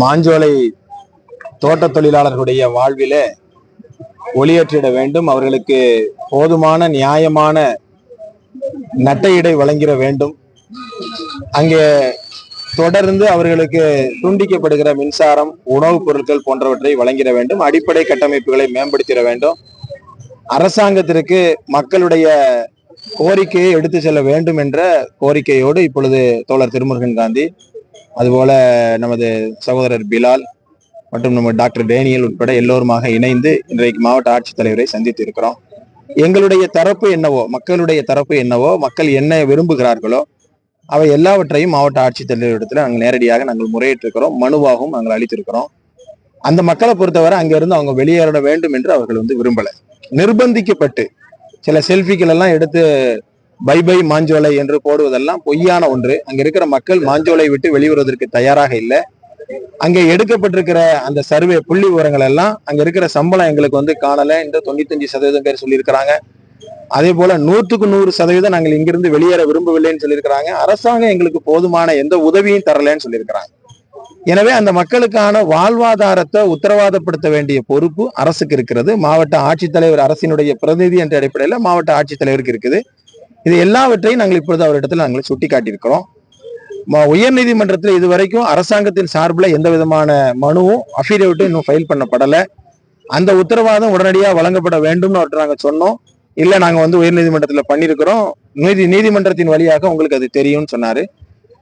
மாஞ்சோலை தோட்ட தொழிலாளர்களுடைய வாழ்விலே ஒளியேற்றிட வேண்டும். அவர்களுக்கு போதுமான நியாயமான நட்டையிடை வழங்கிட வேண்டும். அங்கே தொடர்ந்து அவர்களுக்கு துண்டிக்கப்படுகிற மின்சாரம் உணவுப் பொருட்கள் போன்றவற்றை வழங்கிட வேண்டும். அடிப்படை கட்டமைப்புகளை மேம்படுத்திட வேண்டும். அரசாங்கத்திற்கு மக்களுடைய கோரிக்கையை எடுத்து செல்ல வேண்டும் என்ற கோரிக்கையோடு இப்பொழுது தோழர் திருமுருகன் காந்தி அதுபோல நமது சகோதரர் பிலால் மற்றும் நம்ம டாக்டர் டேனியல் உட்பட எல்லோருமாக இணைந்து இன்றைக்கு மாவட்ட ஆட்சித்தலைவரை சந்தித்து இருக்கிறோம். எங்களுடைய தரப்பு என்னவோ மக்களுடைய தரப்பு என்னவோ மக்கள் என்ன விரும்புகிறார்களோ அவை எல்லாவற்றையும் மாவட்ட ஆட்சித்தலைவரிடத்துல நாங்கள் நேரடியாக நாங்கள் முறையிட்டிருக்கிறோம் மனுவாகவும் நாங்கள் அளித்திருக்கிறோம். அந்த மக்களை பொறுத்தவரை அங்கிருந்து அவங்க வெளியேற வேண்டும் என்று அவர்கள் வந்து விரும்பல. நிர்பந்திக்கப்பட்டு சில செல்ஃபிகள் எல்லாம் எடுத்து பை பை மாஞ்சோலை என்று போடுவதெல்லாம் பொய்யான ஒன்று. அங்க இருக்கிற மக்கள் மாஞ்சோலை விட்டு வெளிவருவதற்கு தயாராக இல்லை. அங்கே எடுக்கப்பட்டிருக்கிற அந்த சர்வே புள்ளி விவரங்கள் எல்லாம் அங்க இருக்கிற சம்பளம் எங்களுக்கு வந்து காணல. இந்த தொண்ணூத்தஞ்சு சதவீதம் பேர் சொல்லியிருக்கிறாங்க. அதே போல நூற்றுக்கு நூறு சதவீதம் நாங்கள் இங்கிருந்து வெளியேற விரும்பவில்லைன்னு சொல்லியிருக்கிறாங்க. அரசாங்கம் எங்களுக்கு போதுமான எந்த உதவியும் தரலைன்னு சொல்லியிருக்கிறாங்க. எனவே அந்த மக்களுக்கான வாழ்வாதாரத்தை உத்தரவாதப்படுத்த வேண்டிய பொறுப்பு அரசுக்கு இருக்கிறது. மாவட்ட ஆட்சித்தலைவர் அரசினுடைய பிரதிநிதி என்ற அடிப்படையில் மாவட்ட ஆட்சித்தலைவருக்கு இருக்குது. இது எல்லாவற்றையும் நாங்கள் இப்பொழுது அவரிடத்தில் நாங்கள் சுட்டி காட்டியிருக்கிறோம் உயர் நீதிமன்றத்தில் இதுவரைக்கும் அரசாங்கத்தின் சார்பில் எந்த விதமான மனுவும் அஃபிடேவிட்டும் இன்னும் ஃபைல் பண்ணப்படலை. அந்த உத்தரவாதம் உடனடியாக வழங்கப்பட வேண்டும்னு அவர்கிட்ட நாங்கள் சொன்னோம். இல்லை நாங்கள் வந்து உயர் நீதிமன்றத்தில் பண்ணியிருக்கிறோம். நீதி நீதிமன்றத்தின் வழியாக உங்களுக்கு அது தெரியும்னு சொன்னார்.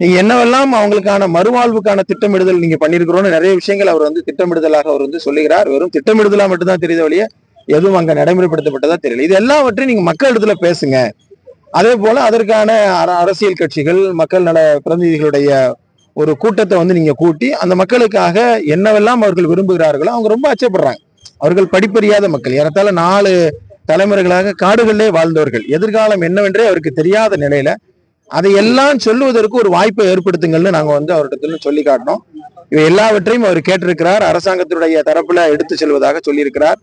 நீங்க என்னவெல்லாம் அவங்களுக்கான மறுவாழ்வுக்கான திட்டமிடுதல் நீங்கள் பண்ணிருக்கிறோம்னு நிறைய விஷயங்கள் அவர் வந்து திட்டமிடுதலாக அவர் வந்து சொல்லுகிறார். வெறும் திட்டமிடுதலாக மட்டும்தான் தெரியுது வழியே எதுவும் அங்கே நடைமுறைப்படுத்தப்பட்டதா தெரியல. இது எல்லாவற்றையும் நீங்கள் மக்கள் இடத்துல பேசுங்க. அதே போல அதற்கான அர- அரசியல் கட்சிகள் மக்கள் நல பிரதிநிதிகளுடைய ஒரு கூட்டத்தை வந்து நீங்க கூட்டி அந்த மக்களுக்காக என்னவெல்லாம் அவர்கள் விரும்புகிறார்களோ அவங்க ரொம்ப அச்சப்படுறாங்க. அவர்கள் படிப்பறியாத மக்கள். ஏறத்தாழ நாலு தலைமுறைகளாக காடுகளிலே வாழ்ந்தவர்கள். எதிர்காலம் என்னவென்றே அவருக்கு தெரியாத நிலையில அதையெல்லாம் சொல்லுவதற்கு ஒரு வாய்ப்பை ஏற்படுத்துங்கள்னு நாங்க வந்து அவர்கிட்ட சொல்லி காட்டினோம் இவை எல்லாவற்றையும் அவர் கேட்டிருக்கிறார். அரசாங்கத்தினுடைய தரப்புல எடுத்து செல்வதாக சொல்லியிருக்கிறார்.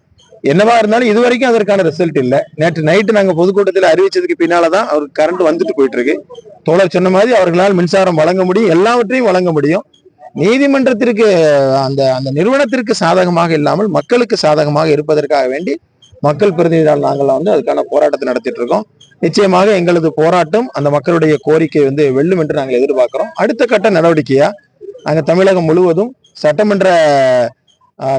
என்னவா இருந்தாலும் இது வரைக்கும் அதற்கான ரிசல்ட் இல்லை. நேற்று நைட்டு நாங்கள் பொதுக்கூட்டத்தில் அறிவிச்சதுக்கு பின்னாலதான் அவருக்கு கரண்ட் வந்துட்டு போயிட்டு இருக்கு தோழர் சொன்ன மாதிரி அவர்களால் மின்சாரம் வழங்க முடியும். எல்லாவற்றையும் வழங்க முடியும். நீதிமன்றத்திற்கு அந்த அந்த நிறுவனத்திற்கு சாதகமாக இல்லாமல் மக்களுக்கு சாதகமாக இருப்பதற்காக வேண்டி மக்கள் பிரதிநிதிகள் நாங்கள் வந்து அதுக்கான போராட்டத்தை நடத்திட்டு இருக்கோம் நிச்சயமாக எங்களது போராட்டம் அந்த மக்களுடைய கோரிக்கை வந்து வெல்லும் என்று நாங்கள் எதிர்பார்க்கிறோம். அடுத்த கட்ட நடவடிக்கையா? நாங்கள் தமிழகம் முழுவதும் சட்டமன்ற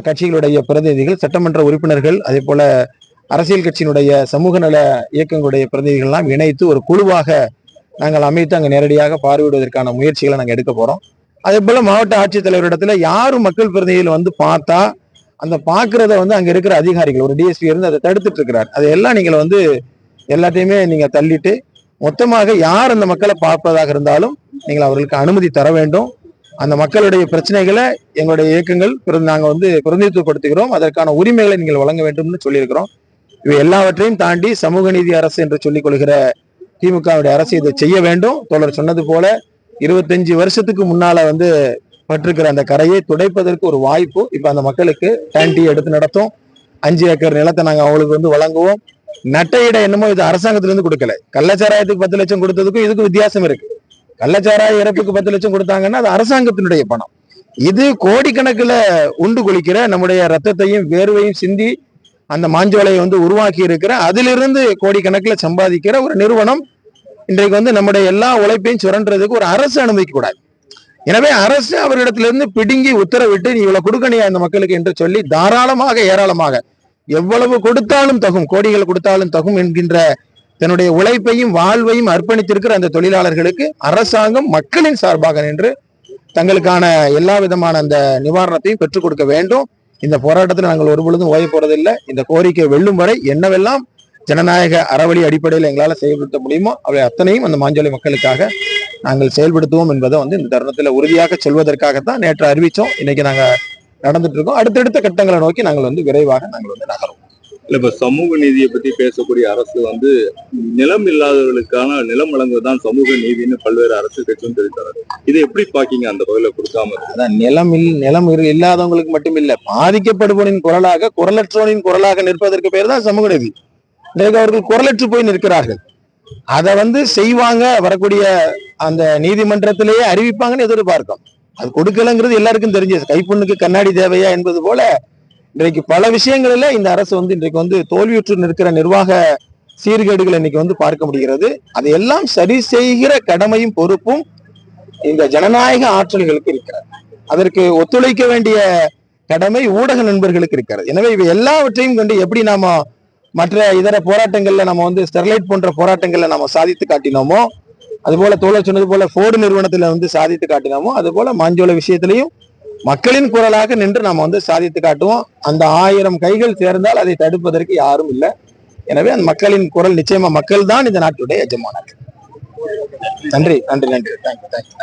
கட்சிகளுடைய பிரதிநிதிகள் சட்டமன்ற உறுப்பினர்கள் அதே போல அரசியல் கட்சியினுடைய சமூக நல இயக்கங்களுடைய பிரதிநிதிகள்லாம் இணைத்து ஒரு குழுவாக நாங்கள் அமைத்து அங்கே நேரடியாக பார்வையிடுவதற்கான முயற்சிகளை நாங்கள் எடுக்க போறோம். அதே போல மாவட்ட ஆட்சித்தலைவரிடத்துல யாரும் மக்கள் பிரதிநிதிகள் வந்து பார்த்தா அந்த பார்க்கறத வந்து அங்கே இருக்கிற அதிகாரிகள் ஒரு டிஎஸ்பி இருந்து அதை தடுத்துட்டு இருக்கிறார். அதையெல்லாம் நீங்கள் வந்து எல்லாத்தையுமே நீங்கள் தள்ளிட்டு மொத்தமாக யார் அந்த மக்களை பார்ப்பதாக இருந்தாலும் நீங்கள் அவர்களுக்கு அனுமதி தர வேண்டும். அந்த மக்களுடைய பிரச்சனைகளை எங்களுடைய இயக்கங்கள் நாங்கள் வந்து பிரதிநிதித்துவப்படுத்துகிறோம். அதற்கான உரிமைகளை நீங்கள் வழங்க வேண்டும்னு சொல்லியிருக்கிறோம். இவை எல்லாவற்றையும் தாண்டி சமூக நீதி அரசு என்று சொல்லிக் கொள்கிற திமுகவுடைய அரசு இதை செய்ய வேண்டும். தோழர் சொன்னது போல இருபத்தஞ்சு வருஷத்துக்கு முன்னால வந்து பட்டிருக்கிற அந்த கரையை துடைப்பதற்கு ஒரு வாய்ப்பு இப்ப அந்த மக்களுக்கு டேண்டி எடுத்து நடத்தும். அஞ்சு ஏக்கர் நிலத்தை நாங்கள் அவங்களுக்கு வந்து வழங்குவோம். நட்டையிட என்னமோ இது அரசாங்கத்திலிருந்து கொடுக்கல. கள்ளச்சாராயத்துக்கு பத்து லட்சம் கொடுத்ததுக்கும் இதுக்கும் வித்தியாசம் இருக்கு. கள்ளச்சாராய இறப்புக்கு பத்து லட்சம் கொடுத்தாங்கன்னா அது அரசாங்கத்தினுடைய பணம். இது கோடிக்கணக்குல உண்டு குளிக்கிற நம்முடைய ரத்தத்தையும் வேர்வையும் சிந்தி அந்த மாஞ்சோலையை வந்து உருவாக்கி இருக்கிற அதிலிருந்து கோடிக்கணக்கில் சம்பாதிக்கிற ஒரு நிறுவனம் இன்றைக்கு வந்து நம்முடைய எல்லா உழைப்பையும் சுரண்டுறதுக்கு ஒரு அரசு அனுமதிக்க கூடாது எனவே அரசு அவரிடத்திலிருந்து பிடுங்கி உத்தரவிட்டு நீ இவ்வளவு கொடுக்கணியா இந்த மக்களுக்கு என்று சொல்லி தாராளமாக ஏராளமாக எவ்வளவு கொடுத்தாலும் தகும் கோடிகள் கொடுத்தாலும் தகும் என்கின்ற தன்னுடைய உழைப்பையும் வாழ்வையும் அர்ப்பணித்திருக்கிற அந்த தொழிலாளர்களுக்கு அரசாங்கம் மக்களின் சார்பாக நின்று தங்களுக்கான எல்லா விதமான அந்த நிவாரணத்தையும் பெற்றுக் கொடுக்க வேண்டும். இந்த போராட்டத்தில் நாங்கள் ஒரு பொழுதும் ஓய போறதில்லை. இந்த கோரிக்கை வெல்லும் வரை என்னவெல்லாம் ஜனநாயக அறவழி அடிப்படையில் எங்களால் செயல்படுத்த முடியுமோ அவை அத்தனையும் அந்த மாஞ்சோலை மக்களுக்காக நாங்கள் செயல்படுத்துவோம் என்பதை வந்து இந்த தருணத்தில் உறுதியாக சொல்வதற்காகத்தான் நேற்று அறிவித்தோம் இன்னைக்கு நாங்கள் நடந்துட்டு இருக்கோம். அடுத்தடுத்த கட்டங்களை நோக்கி நாங்கள் வந்து விரைவாக நாங்கள் வந்து நகரும் இல்ல இப்ப சமூக நீதியை பத்தி பேசக்கூடிய அரசு வந்து நிலம் இல்லாதவர்களுக்கான நிலம் வழங்குவதுதான் சமூக நீதினு பல்வேறு அரசு கட்சியும் தெரிவித்தார் இதை எப்படி பாக்கீங்க அந்த பகுதியில கொடுக்காம அதான் நிலம் இல் நிலம் இரு- இல்லாதவங்களுக்கு மட்டும் இல்ல பாதிக்கப்படுபவனின் குரலாக குரலற்றவனின் குரலாக நிற்பதற்கு பேர் தான் சமூக நீதி. இன்றைக்கு அவர்கள் குரலற்று போய் நிற்கிறார்கள். அதை வந்து செய்வாங்க வரக்கூடிய அந்த நீதிமன்றத்திலேயே அறிவிப்பாங்கன்னு எதிர்பார்க்கும் அது கொடுக்கலங்கிறது எல்லாருக்கும் தெரிஞ்சது. கைப்புண்ணுக்கு கண்ணாடி தேவையா என்பது போல இன்றைக்கு பல விஷயங்களில இந்த அரசு வந்து இன்றைக்கு வந்து தோல்வியுற்று நிற்கிற நிர்வாக சீர்கேடுகளை இன்னைக்கு வந்து பார்க்க முடிகிறது. அதையெல்லாம் சரி செய்கிற கடமையும் பொறுப்பும் இந்த ஜனநாயக ஆற்றல்களுக்கு இருக்கிறது. அதற்கு ஒத்துழைக்க வேண்டிய கடமை ஊடக நண்பர்களுக்கு இருக்கிறது. எனவே இவை எல்லாவற்றையும் கொண்டு எப்படி நாம மற்ற இதர போராட்டங்கள்ல நம்ம வந்து ஸ்டெர்லைட் போன்ற போராட்டங்கள்ல நம்ம சாதித்து காட்டினோமோ அதுபோல தோழர் சொன்னது போல ஃபோர்டு நிறுவனத்துல வந்து சாதித்து காட்டினோமோ அது போல மாஞ்சோல விஷயத்திலையும் மக்களின் குரலாக நின்று நாம வந்து சாதித்து காட்டுவோம். அந்த ஆயிரம் கைகள் சேர்ந்தால் அதை தடுப்பதற்கு யாரும் இல்லை. எனவே அந்த மக்களின் குரல் நிச்சயமா மக்கள் தான் இந்த நாட்டுடைய எஜமானர். நன்றி நன்றி நன்றி. Thank you thank you